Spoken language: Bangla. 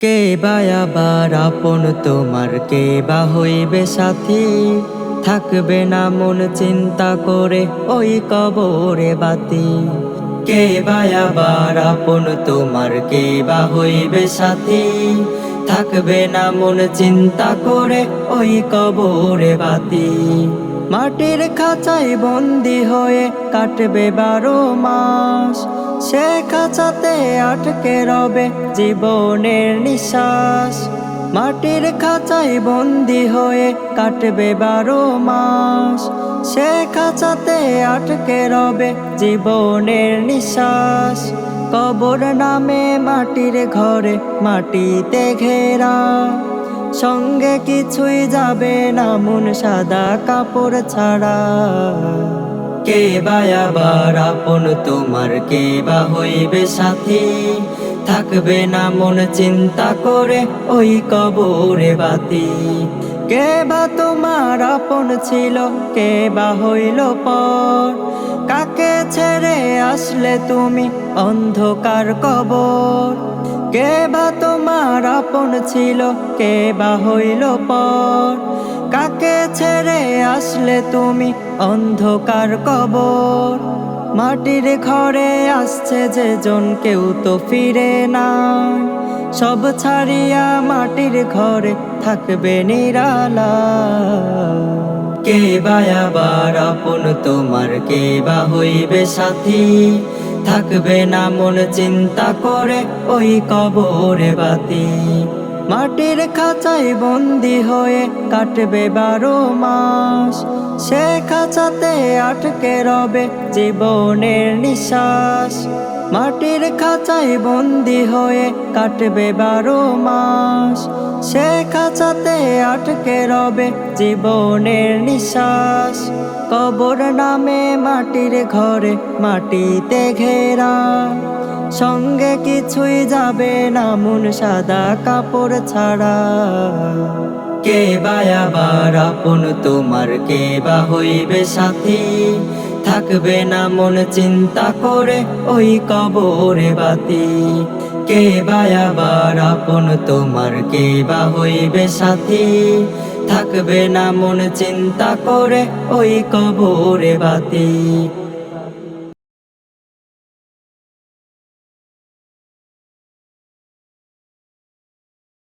কে বা আবার আপন তোমার কে বা হইবে সাথী? থাকবে না মন চিন্তা করে ওই কবরে বাতি। কে বা আবার আপন তোমার কে বা হইবে সাথী? থাকবে না মন চিন্তা করে ওই কবরে বাতি। মাটির খাঁচায় বন্দি হয়ে কাটবে বারো মাস। সে খাঁচাতে আটকে রবে জীবনের নিঃশ্বাস। মাটির খাঁচায় বন্দি হয়ে কাটবে বারো মাস। সে খাঁচাতে আটকে রবে জীবনের নিঃশ্বাস। কবর নামে মাটির ঘরে মাটিতে ঘেরা। সঙ্গে কিছুই যাবে না, মন সাদা কাপড় ছাড়া। কে বা আবার আপন তোমার কে বা হইবে সাথী? থাকবে না মন চিন্তা করে ওই কবরে বাতি। কে বা তোমার আপন ছিল কে বা হইল পর। কাকে ছেড়ে আসলে তুমি, অন্ধকার কবর? কে বা তোমার আপন ছিল কে বা হইল পর। কাকে ছেড়ে আসলে তুমি, অন্ধকার কবর? মাটির ঘরে আসছে যে জন কেউ তো ফিরে না সব ছাড়িয়া মাটির ঘরে থাকবে নিরালা। কে বা আবার আপন তোমার, কে বা হইবে সাথী? থাকবে না মন চিন্তা করে ওই কবরে বাতি। মাটির খাঁচায় বন্দি হয়ে কাটবে বারো মাস। সে খাঁচাতে আটকে রবে জীবনের নিঃশ্বাস। মাটির খাঁচায় বন্দি হয়ে কাটবে বারো মাস। সে খাঁচাতে আটকে রবে জীবনের নিঃশ্বাস। কবর নামে মাটির ঘরে মাটিতে ঘেরা। সঙ্গে কিছুই যাবে না, মন সাদা কাপড় ছাড়া। কে বা আবার আপন, তোমার কে বা হইবে সাথী? থাকবে না মন চিন্তা করে ওই কবরে বাতি। কে বা আবার আপন তোমার, কে বা হইবে সাথী? থাকবে না মন চিন্তা করে ওই কবরে বাতি।